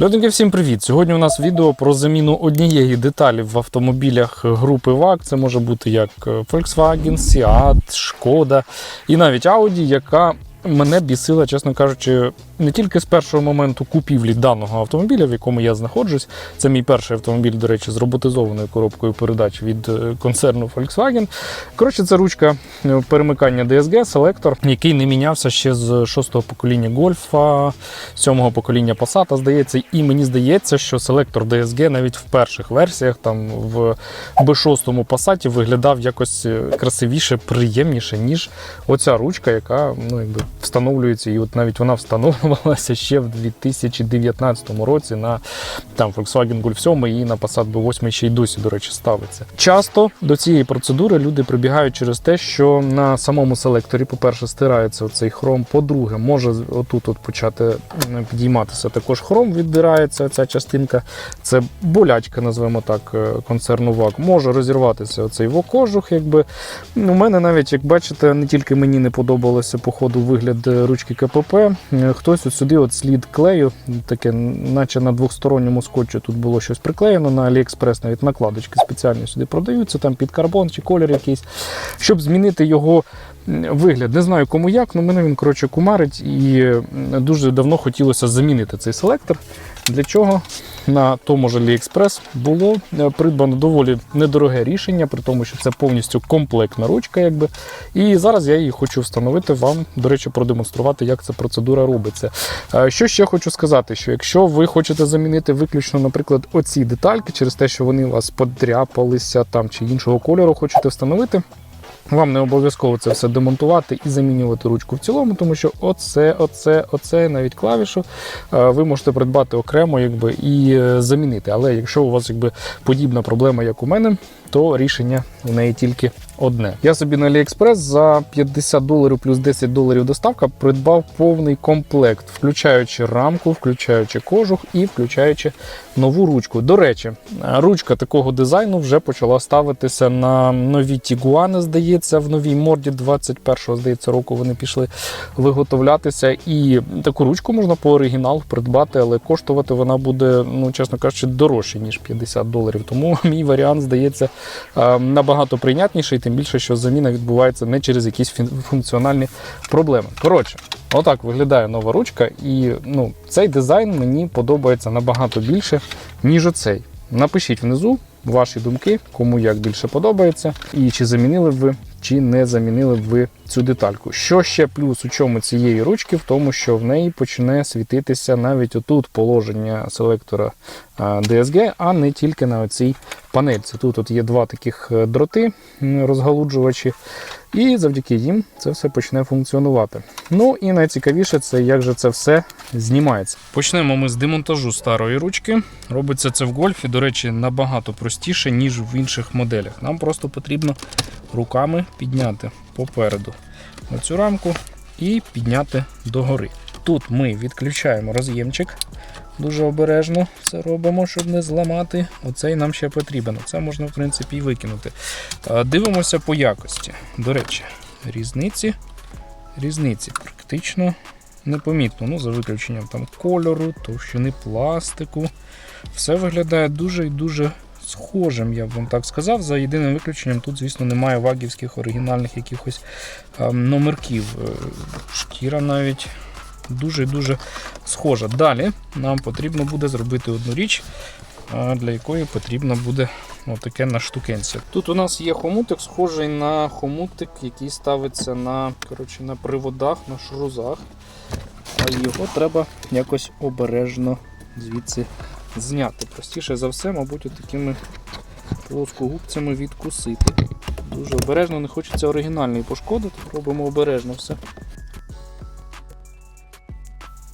Людники, всім привіт! Сьогодні у нас відео про заміну однієї деталі в автомобілях групи ВАК. Це може бути як Volkswagen, Seat, Шкода і навіть Audi, яка мене бісила, чесно кажучи, не тільки з першого моменту купівлі даного автомобіля, в якому я знаходжусь. Це мій перший автомобіль, до речі, з роботизованою коробкою передач від е, концерну Volkswagen. Коротше, це ручка е, перемикання DSG, селектор, який не мінявся ще з шостого покоління Гольфа, сьомого покоління Passat, здається, і мені здається, що селектор DSG навіть в перших версіях, там в B6 Passat виглядав якось е, красивіше, приємніше, ніж оця ручка, яка ну, якби встановлюється, і от навіть вона встановлювалася ще в 2019 році на там Volkswagen Golf 7 і на Passat B8 ще й досі, до речі, ставиться. Часто до цієї процедури люди прибігають через те, що на самому селекторі, по-перше, стирається цей хром. По-друге, може отут от почати підійматися також хром, віддирається ця частинка. Це болячка, називаємо так, е, концерну ВАГ. Може розірватися оцей вокожух. Якби. У мене навіть, як бачите, не тільки мені не подобалося по ходу вигляд е, ручки КПП. е, Хтось от сюди от слід клею, таке, наче на двохсторонньому скотчі тут було щось приклеєно на AliExpress, навіть накладочки спеціальні сюди продаються, там під карбон чи колір якийсь, щоб змінити його вигляд. Не знаю кому як, але мене він коротше кумарить і дуже давно хотілося замінити цей селектор. Для чого на тому ж AliExpress було е, придбано доволі недороге рішення, при тому, що це повністю комплектна ручка. Якби. І зараз я її хочу встановити вам, до речі, продемонструвати, як ця процедура робиться. Е, Що ще хочу сказати, що якщо ви хочете замінити виключно, наприклад, оці детальки через те, що вони у вас подряпалися там чи іншого кольору хочете встановити. Вам не обов'язково це все демонтувати і замінювати ручку в цілому, тому що оце, оце, оце, навіть клавішу е, ви можете придбати окремо якби, і е, замінити. Але якщо у вас якби, подібна проблема, як у мене, то рішення у неї тільки одне. Я собі на AliExpress за 50 доларів плюс 10 доларів доставка придбав повний комплект, включаючи рамку, включаючи кожух і включаючи нову ручку. До речі, ручка такого дизайну вже почала ставитися на нові Тігуани, здається, в новій морді 21-го, здається, року вони пішли виготовлятися. І таку ручку можна по оригіналу придбати, але коштувати вона буде, ну чесно кажучи, дорожче, ніж 50 доларів. Тому мій варіант здається набагато прийнятніший, тим більше, що заміна відбувається не через якісь функціональні проблеми. Коротше. Отак виглядає нова ручка, і ну, цей дизайн мені подобається набагато більше, ніж оцей. Напишіть внизу ваші думки, кому як більше подобається, і чи замінили б ви, чи не замінили б ви цю детальку. Що ще плюс у чому цієї ручки, в тому, що в неї почне світитися навіть отут положення селектора DSG, а не тільки на оцій панельці. Тут от є два таких е, дроти розгалуджувачі, і завдяки їм це все почне функціонувати. Ну і найцікавіше це як же це все знімається. Почнемо ми з демонтажу старої ручки. Робиться це в гольфі, до речі, набагато простіше, ніж в інших моделях. Нам просто потрібно руками підняти попереду оцю рамку і підняти догори. Тут ми відключаємо роз'ємчик. Дуже обережно це робимо, щоб не зламати. Оцей нам ще потрібен. Це можна, в принципі, і викинути. Дивимося по якості. До речі, різниці, різниці практично непомітно. Ну, за виключенням там кольору, товщини пластику. Все виглядає дуже і дуже схожим, я б вам так сказав. За єдиним виключенням, тут, звісно, немає вагівських оригінальних якихось е, номерків. Е, Шкіра навіть дуже-дуже схожа. Далі нам потрібно буде зробити одну річ, для якої потрібно буде отаке наштукенце. Тут у нас є хомутик, схожий на хомутик, який ставиться на, коротше, на приводах, на шрузах. А його треба якось обережно звідси зняти. Простіше за все, мабуть, такими плоскогубцями відкусити. Дуже обережно, не хочеться оригінальний пошкодити, робимо обережно все.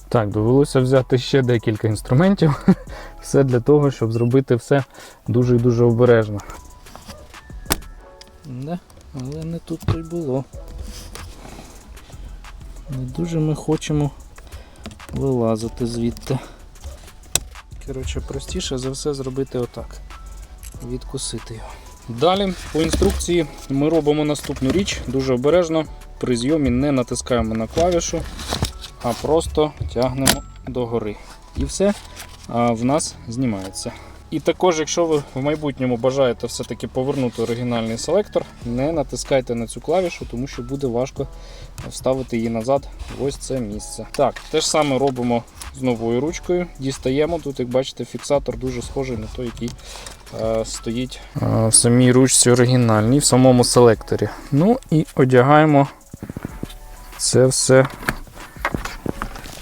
Так, довелося взяти ще декілька інструментів. Все для того, щоб зробити все дуже і дуже обережно. Не, але не тут то й було. Не дуже ми хочемо вилазити звідти. Коротше, простіше за все зробити отак. Відкусити його. Далі, по інструкції, ми робимо наступну річ дуже обережно. При зйомі не натискаємо на клавішу, а просто тягнемо догори. І все. а, в нас знімається. І також, якщо ви в майбутньому бажаєте все-таки повернути оригінальний селектор, не натискайте на цю клавішу, тому що буде важко вставити її назад в ось це місце. Так, те ж саме робимо з новою ручкою. Дістаємо. Тут, як бачите, фіксатор дуже схожий на той, який е, стоїть е, в самій ручці оригінальній, в самому селекторі. Ну і одягаємо це все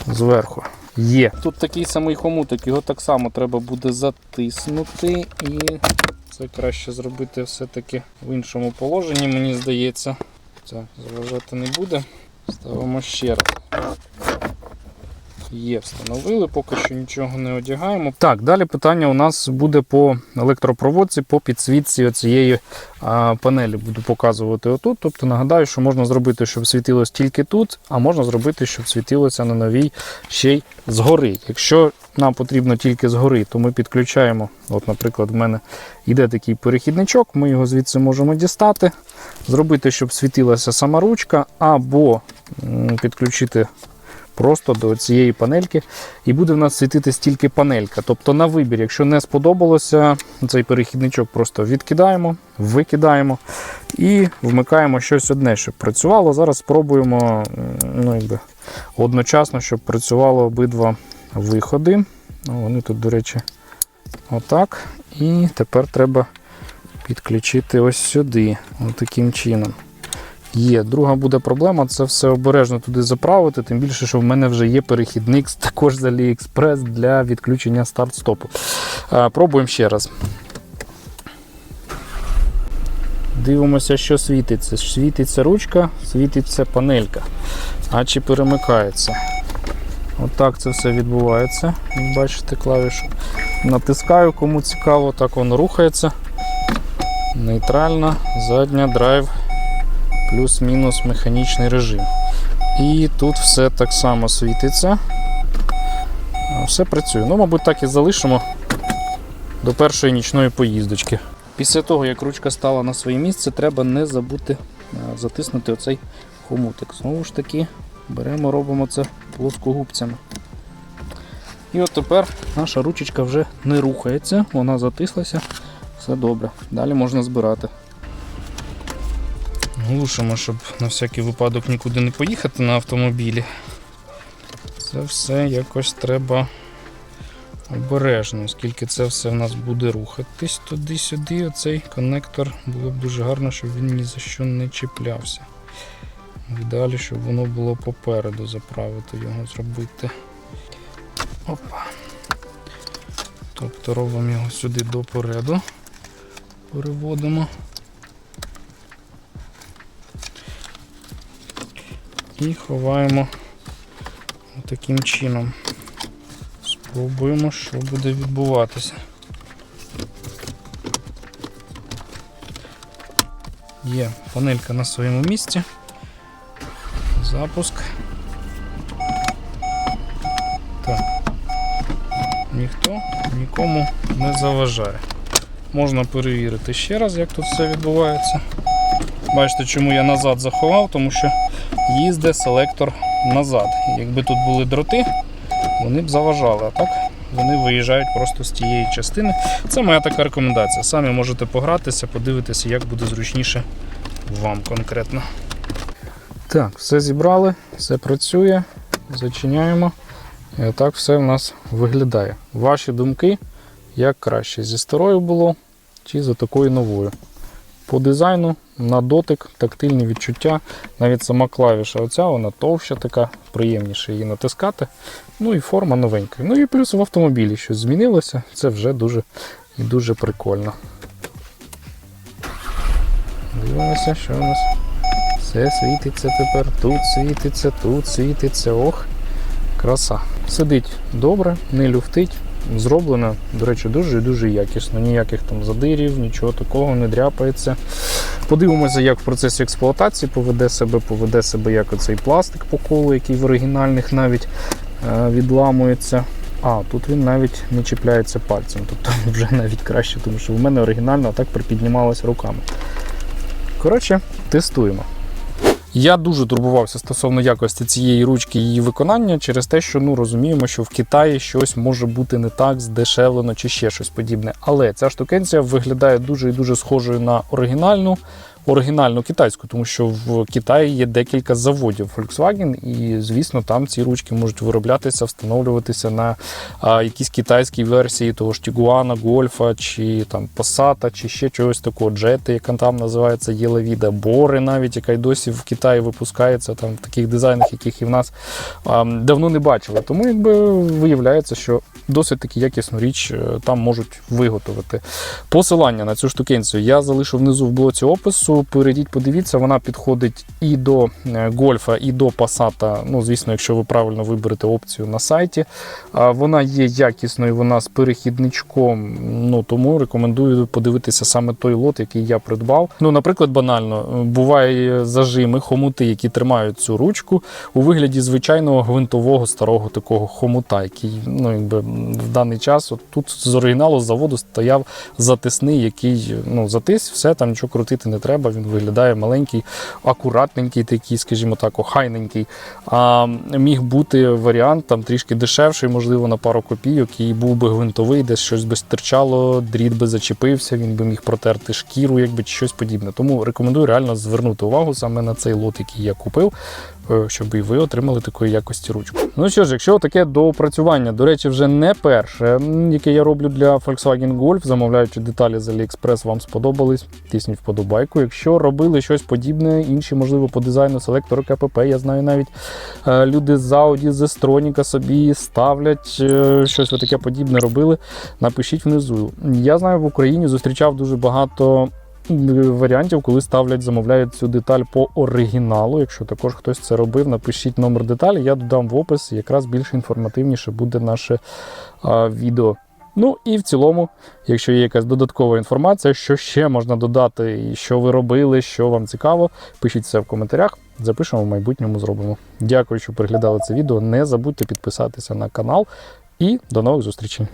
зверху. Є. Тут такий самий хомуток, його так само треба буде затиснути, і це краще зробити все-таки в іншому положенні, мені здається. Це заважати не буде. Ставимо ще раз. Є, встановили, поки що нічого не одягаємо. Так, далі питання у нас буде по електропроводці, по підсвітці цієї панелі. Буду показувати отут. Тобто нагадаю, що можна зробити, щоб світилось тільки тут, а можна зробити, щоб світилося на новій ще й згори. Якщо нам потрібно тільки згори, то ми підключаємо. От, наприклад, в мене йде такий перехідничок, ми його звідси можемо дістати, зробити, щоб світилася сама ручка, або підключити просто до цієї панельки, і буде в нас світитись тільки панелька. Тобто на вибір, якщо не сподобалося, цей перехідничок просто відкидаємо, викидаємо і вмикаємо щось одне, щоб працювало. Зараз спробуємо ну, якби, одночасно, щоб працювало обидва виходи. Ну, Вони тут, до речі, отак. І тепер треба підключити ось сюди, таким чином. Є. Друга буде проблема це все обережно туди заправити, тим більше, що в мене вже є перехідник також з AliExpress для відключення старт-стопу. Пробуємо ще раз. Дивимося, що світиться. Світиться ручка, світиться панелька. А чи перемикається? Отак це все відбувається. Бачите клавішу. Натискаю, кому цікаво, так воно рухається. Нейтральна, задня, драйв, плюс-мінус механічний режим. І тут все так само світиться. Все працює. Ну, мабуть, так і залишимо до першої нічної поїздочки. Після того, як ручка стала на своє місце, треба не забути затиснути оцей хомутик. Знову ж таки, беремо, робимо це плоскогубцями. І от тепер наша ручечка вже не рухається, вона затислася, все добре. Далі можна збирати. Глушимо, щоб на всякий випадок нікуди не поїхати на автомобілі. Це все якось треба обережно, оскільки це все в нас буде рухатись туди-сюди. Оцей коннектор було б дуже гарно, щоб він ні за що не чіплявся. Далі, щоб воно було попереду заправити його зробити. Опа. Тобто робимо його сюди допереду, переводимо. І ховаємо таким чином. Спробуємо, що буде відбуватися. Є панелька на своєму місці. Запуск. Так. Ніхто нікому не заважає. Можна перевірити ще раз, як тут все відбувається. Бачите, чому я назад заховав, тому що їздить селектор назад. Якби тут були дроти, вони б заважали, а так вони виїжджають просто з тієї частини. Це моя така рекомендація. Самі можете погратися, подивитися, як буде зручніше вам конкретно. Так, все зібрали, все працює, зачиняємо. І отак все в нас виглядає. Ваші думки, як краще, зі старою було чи за такою новою. По дизайну, на дотик, тактильні відчуття, навіть сама клавіша, оця вона товща, така, приємніше її натискати. Ну і форма новенька. Ну і плюс в автомобілі щось змінилося, це вже дуже і дуже прикольно. Дивимося, що у нас все світиться тепер, тут світиться, тут світиться. Ох, краса. Сидить добре, не люфтить. Зроблено, до речі, дуже і дуже якісно. Ніяких там задирів, нічого такого не дряпається. Подивимося, як в процесі експлуатації поведе себе, поведе себе як оцей пластик по колу, який в оригінальних навіть е, відламується. А, тут він навіть не чіпляється пальцем, тобто вже навіть краще, тому що в мене оригінально так припіднімалося руками. Коротше, тестуємо. Я дуже турбувався стосовно якості цієї ручки її виконання через те, що ну розуміємо, що в Китаї щось може бути не так здешевлено чи ще щось подібне. Але ця штукенція виглядає дуже і дуже схожою на оригінальну. Оригінальну китайську, тому що в Китаї є декілька заводів Volkswagen, і звісно, там ці ручки можуть вироблятися, встановлюватися на якісь китайські версії того ж Тігуана, Гольфа, чи там Passat, чи ще чогось такого Джети, яка там називається Єлевіда, Бори, навіть яка й досі в Китаї випускається там в таких дизайнах, яких і в нас давно не бачили. Тому якби виявляється, що досить таки якісну річ е, там можуть виготовити. Посилання на цю штукенцію я залишу внизу в блоці опису. Перейдіть, подивіться, вона підходить і до е, гольфа, і до Passat. Ну, звісно, якщо ви правильно виберете опцію на сайті. Вона є якісною, вона з перехідничком. Ну тому рекомендую подивитися саме той лот, який я придбав. Ну, наприклад, банально е, буває зажими, хомути, які тримають цю ручку у вигляді звичайного гвинтового старого такого хомута, який ну, якби в даний час от тут з оригіналу заводу стояв затисний, який ну, затис, все там нічого крутити не треба. Він виглядає маленький, акуратненький, такий, скажімо так, охайненький. А міг бути варіант там трішки дешевший, можливо, на пару копійок, і був би гвинтовий, десь щось би стирчало, дріт би зачепився, він би міг протерти шкіру, якби чи щось подібне. Тому рекомендую реально звернути увагу саме на цей лот, який я купив. Е, Щоб і ви отримали такої якості ручку. Ну що ж, якщо таке доопрацювання, до речі, вже не перше, яке я роблю для Volkswagen Golf, замовляючи деталі з AliExpress, вам сподобались, тисніть вподобайку. Якщо робили щось подібне, інші, можливо, по дизайну селектору КПП, я знаю навіть е, люди з Audi, з Estроніка собі ставлять е, щось таке подібне робили. Напишіть внизу. Я знаю, в Україні зустрічав дуже багато варіантів, коли ставлять, замовляють цю деталь по оригіналу. Якщо також хтось це робив, напишіть номер деталі, я додам в опис, якраз більш інформативніше буде наше а, відео. Ну і в цілому, якщо є якась додаткова інформація, що ще можна додати, що ви робили, що вам цікаво, пишіть це в коментарях. Запишемо в майбутньому зробимо. Дякую, що переглядали це відео. Не забудьте підписатися на канал і до нових зустрічей.